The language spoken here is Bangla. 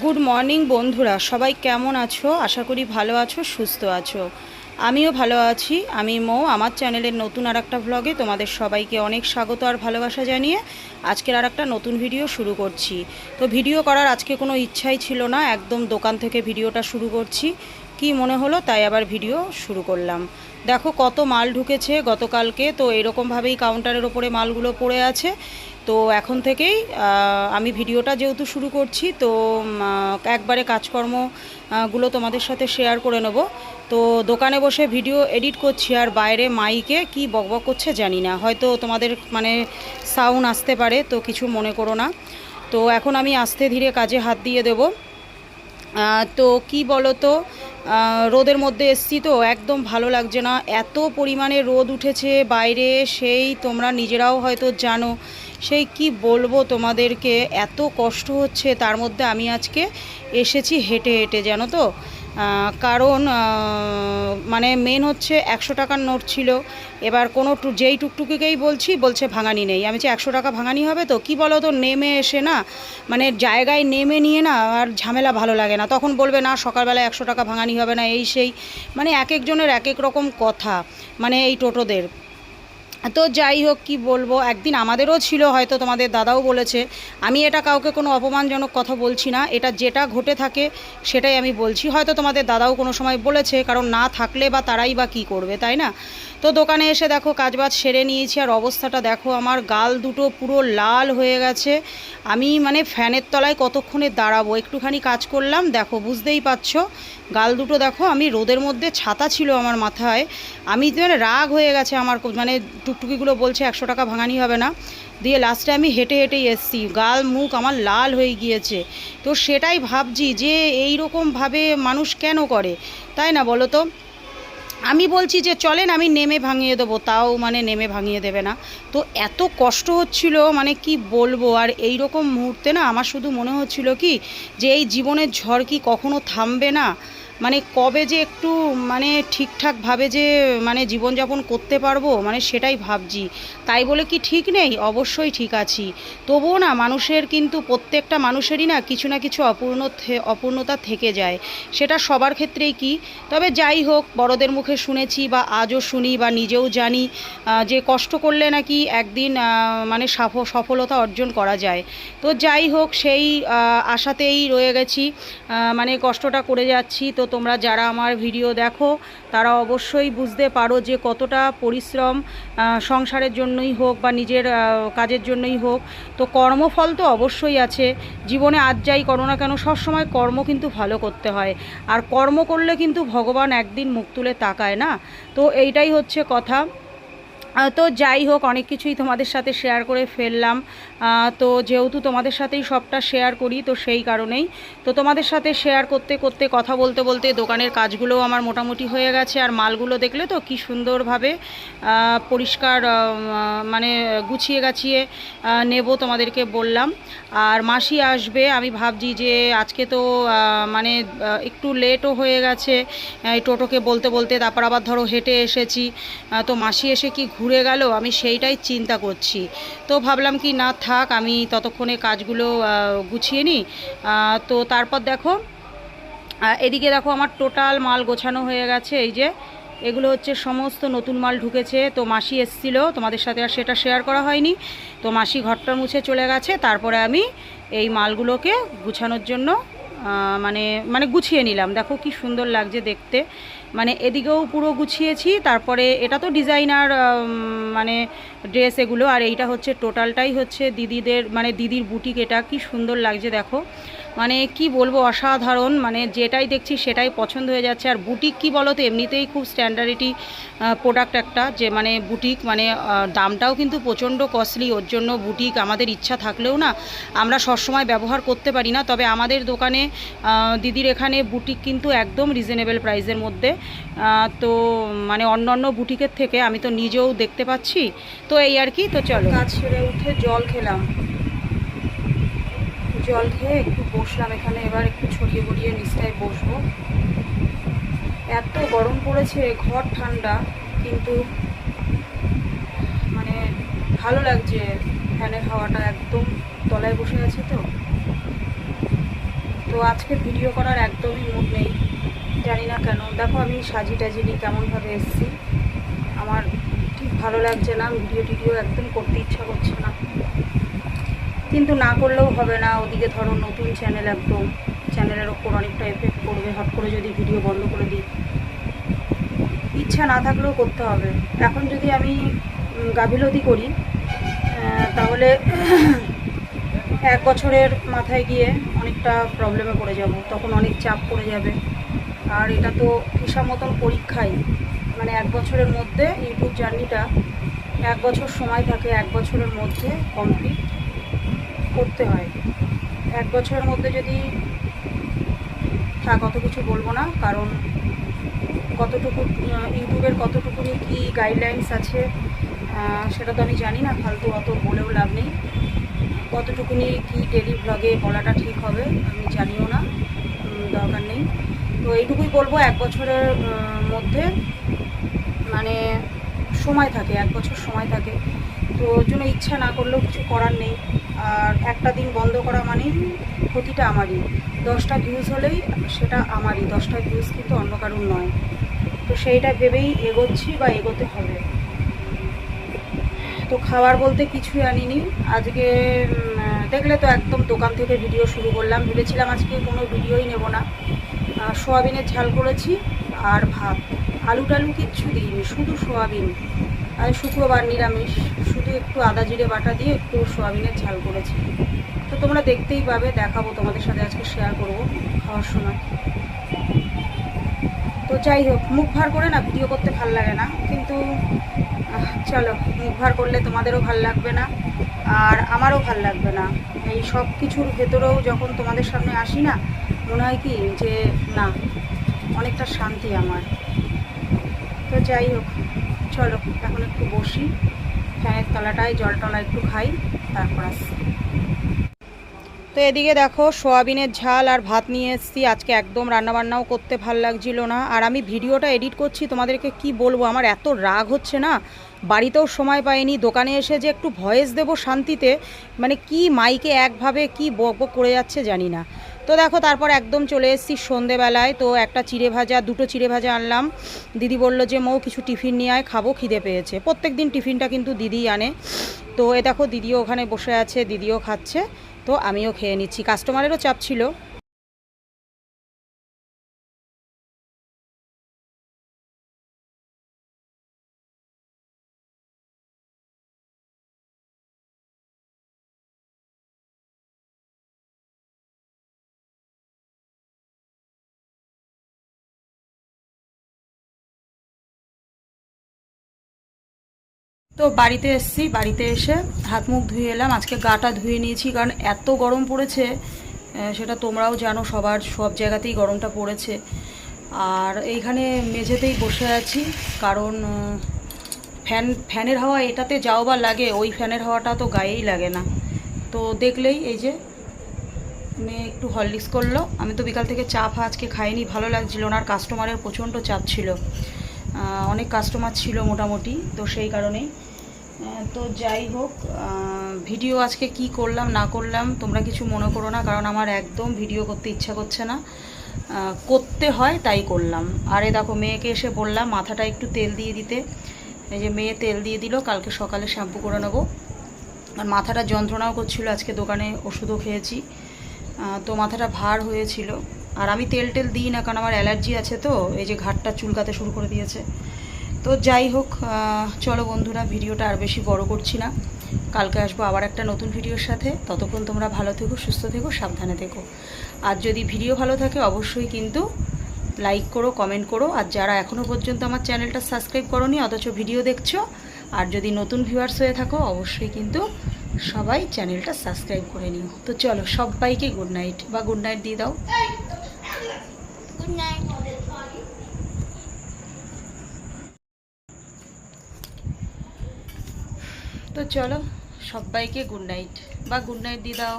গুড মর্নিং বন্ধুরা। সবাই কেমন আছো? আশা করি ভালো আছো, সুস্থ আছো। আমিও ভালো আছি। আমি মৌ, আমার চ্যানেলের নতুন আর একটা ভ্লগে তোমাদের সবাইকে অনেক স্বাগত আর ভালোবাসা জানিয়ে আজকের আর একটা নতুন ভিডিও শুরু করছি। তো ভিডিও করার আজকে কোনো ইচ্ছাই ছিল না, একদম দোকান থেকে ভিডিওটা শুরু করছি। কি মনে হলো তাই আবার ভিডিও শুরু করলাম। দেখো কত মাল ঢুকেছে গতকালকে, তো এরকমভাবেই কাউন্টারের ওপরে মালগুলো পড়ে আছে। তো এখন থেকেই আমি ভিডিওটা যেহেতু শুরু করছি, তো একবারে কাজকর্মগুলো তোমাদের সাথে শেয়ার করে নেব। তো দোকানে বসে ভিডিও এডিট করছি, আর বাইরে মাইকে কি বকবক করছে জানি না। হয়তো তোমাদের মানে সাউন্ড আসতে পারে, তো কিছু মনে করো না। তো এখন আমি আস্তে ধীরে কাজে হাত দিয়ে দেবো। তো কি বলো তো রোদের মধ্যে এসছি তো, একদম ভালো লাগছে না। এত পরিমাণে রোদ উঠেছে বাইরে, সেই তোমরা নিজেরাও হয়তো জানো। সেই কি বলব তোমাদেরকে, এত কষ্ট হচ্ছে, তার মধ্যে আমি আজকে এসেছি হেঁটে হেঁটে, জানো তো? কারণ মানে মেন হচ্ছে একশো টাকার নোট ছিল। এবার কোনো যেই টুকটুকিকেই বলছি, বলছে ভাঙানি নেই। আমি যে একশো টাকা ভাঙানি হবে তো, কি বলো তো নেমে এসে না মানে জায়গায় নেমে নিয়ে না আর ঝামেলা ভালো লাগে না। তখন বলবে, না সকালবেলা একশো টাকা ভাঙানি হবে না। এই সেই মানে এক একজনের এক এক রকম কথা মানে এই টোটোদের। তো যাই হোক, কি বলব? একদিন আমাদেরও ছিল, হয়তো তোমাদের দাদাও বলেছে। আমি এটা কাউকে কোনো অপমানজনক কথা বলছি না। এটা যেটা ঘটে থাকে, সেটাই আমি বলছি। হয়তো তোমাদের দাদাও কোনো সময় বলেছে, কারণ না থাকলে বা তারাই বা কী করবে, তাই না? তো দোকানে এসে দেখো, কাজবাজ সেরে নিয়েছি। আর অবস্থাটা দেখো, আমার গাল দুটো পুরো লাল হয়ে গেছে। আমি মানে ফ্যানের তলায় কতক্ষণে দাঁড়াবো? একটুখানি কাজ করলাম, দেখো, বুঝতেই পারছ। গাল দুটো দেখো, আমি রোদের মধ্যে ছাতা ছিল আমার মাথায়। আমি মানে রাগ হয়ে গেছে আমার মানে টুকটুকিগুলো বলছে একশো টাকা ভাঙানি হবে না। দিয়ে লাস্টে আমি হেঁটে হেঁটেই এসছি। গাল মুখ আমার লাল হয়ে গিয়েছে। তো সেটাই ভাবছি যে এই রকমভাবে মানুষ কেন করে? তাই না বলো তো? আমি বলছি যে চলেন আমি নেমে ভাঙিয়ে দেবো, তাও মানে নেমে ভাঙিয়ে দেবে না। তো এত কষ্ট হচ্ছিল মানে কি বলব? আর এই রকম মুহূর্তে না আমার শুধু মনে হচ্ছিল কি, যে এই জীবনের ঝড় কি কখনো থামবে না? মানে কবে যে একটু মানে ঠিকঠাকভাবে যে মানে জীবনযাপন করতে পারব মানে সেটাই ভাবছি। তাই বলে কি ঠিক নেই? অবশ্যই ঠিক আছি। তবুও না মানুষের কিন্তু প্রত্যেকটা মানুষেরই না কিছু না কিছু অপূর্ণ অপূর্ণতা থেকে যায়। সেটা সবার ক্ষেত্রেই কি? তবে যাই হোক, বড়দের মুখে শুনেছি বা আজও শুনি বা নিজেও জানি যে কষ্ট করলে নাকি একদিন মানে সাফ- সফলতা অর্জন করা যায়। তো যাই হোক, সেই আশাতেই রয়ে গেছি মানে কষ্টটা করে যাচ্ছি। তো তোমরা যারা আমার ভিডিও দেখো, তারা অবশ্যই বুঝতে পারো যে কতটা পরিশ্রম সংসারের জন্যই হোক বা নিজের কাজের জন্যই হোক। তো কর্মফল তো অবশ্যই আছে। জীবনে আজ যাই করো না কেন, সবসময় কর্ম কিন্তু ভালো করতে হয়। আর কর্ম করলে কিন্তু ভগবান একদিন মুখ তুলে তাকায় না। তো এইটাই হচ্ছে কথা। তো যাই হোক, অনেক কিছুই তোমাদের সাথে শেয়ার করে ফেললাম। তো যেহেতু তোমাদের সাথেই সবটা শেয়ার করি, তো সেই কারণেই। তো তোমাদের সাথে শেয়ার করতে করতে, কথা বলতে বলতে দোকানের কাজগুলোও আমার মোটামুটি হয়ে গেছে। আর মালগুলো দেখলে তো কি সুন্দরভাবে পরিষ্কার মানে গুছিয়ে গাছিয়ে নেব তোমাদেরকে বললাম। আর মাসি আসবে, আমি ভাবছি যে আজকে তো মানে একটু লেটও হয়ে গেছে। টোটোকে বলতে বলতে তারপর আবার ধরো হেঁটে এসেছি। তো মাসি এসে কি ঘুরে গেল, আমি সেইটাই চিন্তা করছি। তো ভাবলাম কি, না থাক, আমি ততক্ষণে কাজগুলো গুছিয়ে নিই। তো তারপর দেখো এদিকে দেখো আমার টোটাল মাল গোছানো হয়ে গেছে। এই যে, এগুলো হচ্ছে সমস্ত নতুন মাল ঢুকেছে। তো মাসি এসছিল, তোমাদের সাথে আর সেটা শেয়ার করা হয়নি। তো মাসি ঘরটা মুছে চলে গেছে। তারপরে আমি এই মালগুলোকে গুছানোর জন্য মানে মানে গুছিয়ে নিলাম। দেখো কি সুন্দর লাগছে দেখতে। মানে এদিকেও পুরো গুছিয়েছি, তারপরে এটা তো ডিজাইনার মানে ড্রেস এগুলো, আর এইটা হচ্ছে টোটালটাই হচ্ছে দিদিদের মানে দিদির বুটিক, এটা কি সুন্দর লাগছে দেখো। মানে কি বলব, অসাধারণ। মানে যেটাই দেখছি সেটাই পছন্দ হয়ে যাচ্ছে। আর বুটিক কি বলো তো, এমনিতেই খুব স্ট্যান্ডার্ডিটি প্রোডাক্ট একটা যে মানে বুটিক মানে দামটাও কিন্তু প্রচণ্ড কস্টলি ওর জন্য বুটিক আমাদের ইচ্ছা থাকলেও না, আমরা সবসময় ব্যবহার করতে পারি না। তবে আমাদের দোকানে দিদির এখানে বুটিক কিন্তু একদম রিজনেবল প্রাইসের মধ্যে। তো মানে অন্য অন্য বুটিকের থেকে আমি তো নিজেও দেখতে পাচ্ছি। তো এই আর কি, তো চলো। কাজ ছেড়ে উঠে জল খেলাম। জল খেয়ে একটু বসলাম এখানে, এবার একটু ছড়িয়ে বড়িয়ে নিচটায় বসবো। এত গরম পড়েছে, ঘর ঠান্ডা, কিন্তু মানে ভালো লাগছে ফ্যানের হাওয়াটা একদম তলায় বসে আছে তো। তো আজকে ভিডিও করার একদমই মুড নেই, জানি না কেন। দেখো আমি সাজি টাজিনি, কেমনভাবে এসেছি। আমার ঠিক ভালো লাগছে না ভিডিও টিডিও একদম করতে ইচ্ছা করছে না। কিন্তু না করলেও হবে না। ওদিকে ধরো নতুন চ্যানেল একদম। চ্যানেলের ওপর অনেকটা এফেক্ট পড়বে। হট করে যদি ভিডিও বন্ধ করে দিই। ইচ্ছা না থাকলেও করতে হবে। এখন যদি আমি গাফিলতি করি তাহলে এক বছরের মাথায় গিয়ে অনেকটা প্রবলেমে পড়ে যাব। তখন অনেক চাপ পড়ে যাবে। আর এটা তো হিসাব মতন পরীক্ষাই। মানে এক বছরের মধ্যে ইউটিউব জার্নিটা এক বছর সময় থাকে, এক বছরের মধ্যে কমপ্লিট করতে হয়। এক বছরের মধ্যে যদি থাক অত কিছু বলব না, কারণ কতটুকু ইউটিউবের কতটুকুনি কি গাইডলাইন্স আছে সেটা তো আমি জানি না, ফালতু অত বলেও লাভ নেই। কতটুকুনি কি ডেলি ব্লগে বলাটা ঠিক হবে, আমি জানিও না দরকার নেই। তো এইটুকুই বলব, এক বছরের মধ্যে মানে সময় থাকে, এক বছর সময় থাকে। তো ওর জন্য ইচ্ছা না করলেও কিছু করার নেই। আর একটা দিন বন্ধ করা মানেই ক্ষতিটা আমারই। দশটা ভিউজ হলেই সেটা আমারই, দশটা ভিউজ কিন্তু অন্য কারুর নয়। তো সেইটা ভেবেই এগোচ্ছি বা এগোতে হবে। তো খাবার বলতে কিছুই আনিনি। আজকে দেখলে তো একদম দোকান থেকে ভিডিও শুরু করলাম। ভেবেছিলাম আজকে কোনো ভিডিওই নেব না। সোয়াবিনের ঝাল করেছি আর ভাত। আলু টালু কিচ্ছু দিইনি, শুধু সোয়াবিন। আর শুক্রবার নিরামিষ। একটু আদা জিরে বাটা দিয়ে একটু সোয়াবিনের ঝাল করেছি। তো তোমরা দেখতেই পাবে, দেখাবো, তোমাদের সাথে আজকে শেয়ার করব খাওয়ার সময়। তো যাই হোক, মুখ ভার করে না ভিডিও করতে ভালো লাগে না, কিন্তু চলো, মুখ ভার করলে তোমাদেরও ভালো লাগবে না, আর আমারও ভালো লাগবে না। এই সব কিছুর ভেতরেও যখন তোমাদের সামনে আসি না, মনে হয় কি যে, না, অনেকটা শান্তি আমার। তো যাই হোক, চলো, এখন একটু বসি। ফ্যানের তলাটায় জল টলা একটু খাই, তারপর আসছি। তো এদিকে দেখো, সোয়াবিনের ঝাল আর ভাত নিয়ে এসেছি। আজকে একদম রান্নাবান্নাও করতে ভালো লাগছিল না। আর আমি ভিডিওটা এডিট করছি, তোমাদেরকে কি বলব? আমার এত রাগ হচ্ছে না? বাড়িতেও সময় পাইনি, দোকানে এসে যে একটু ভয়েস দেব শান্তিতে মানে কি মাইকে একভাবে কি বক করে যাচ্ছে জানি না। তো দেখো, তারপর একদম চলে এসেছি সন্ধেবেলায়। তো একটা চিড়ে ভাজা, দুটো চিড়ে ভাজা আনলাম। দিদি বলল যে, মৌ, কিছু টিফিন নিয়ে আয়, খাব, খিদে পেয়েছে। প্রত্যেক দিন টিফিনটা কিন্তু দিদি আনে। তো এ দেখো, দিদিও ওখানে বসে আছে, দিদিও খাচ্ছে। তো আমিও খেয়ে নিচ্ছি। কাস্টমারেরও চাপ ছিল। তো বাড়িতে এসেছি, বাড়িতে এসে হাত মুখ ধুয়ে এলাম। আজকে গাটা ধুয়ে নিয়েছি, কারণ এত গরম পড়েছে সেটা তোমরাও জানো, সবার সব জায়গাতেই গরমটা পড়েছে। আর এইখানে মেঝেতেই বসে আছি, কারণ ফ্যান, ফ্যানের হাওয়া এটাতে যাও বা লাগে, ওই ফ্যানের হাওয়াটা তো গায়েই লাগে না। তো দেখলেই এই যে, মেয়ে একটু হরলিক্স করল। আমি তো বিকাল থেকে চা ফা আজকে খাইনি, ভালো লাগছিল না, আর কাস্টমারের প্রচণ্ড চাপ ছিল। অনেক কাস্টমার ছিল মোটামুটি, তো সেই কারণেই তো যাই হোক ভিডিও আজকে কি করলাম, না করলাম, তোমরা কিছু মনে করো না, কারণ আমার একদম ভিডিও করতে ইচ্ছা করছে না। করতে হয়, তাই করলাম। আরে দেখো, মেয়েকে এসে বললাম, মাথাটা একটু তেল দিয়ে দিতে। এই যে মেয়ে তেল দিয়ে দিল, কালকে সকালে শ্যাম্পু করে নেব। আর মাথাটা যন্ত্রণাও করছিল, আজকে দোকানে ওষুধও খেয়েছি। তো মাথাটা ভার হয়েছিল। আর আমি তেল টেল দিই না, কারণ আমার অ্যালার্জি আছে তো, এই যে ঘাটটা চুলকাতে শুরু করে দিয়েছে। তো যাই হোক চলো বন্ধুরা, ভিডিওটা আর বেশি বড় করছি না। কালকে আসব আবার একটা নতুন ভিডিওর সাথে। ততক্ষণ তোমরা ভালো থেকো, সুস্থ থেকো, সাবধানে থেকো। আর যদি ভিডিও ভালো থাকে, অবশ্যই কিন্তু লাইক করো কমেন্ট করো। আর যারা এখনও পর্যন্ত আমার চ্যানেলটা সাবস্ক্রাইব করোনি, অথচ ভিডিও দেখছ, আর যদি নতুন ভিউয়ার্স হয়ে থাকো, অবশ্যই কিন্তু সবাই চ্যানেলটা সাবস্ক্রাইব করে নিও। তো চলো, সবাইকে গুড নাইট বা গুড নাইট দিয়ে দাও। গুড নাইট তো চলো সবাইকে গুড নাইট বা গুড নাইট দিয়ে দাও।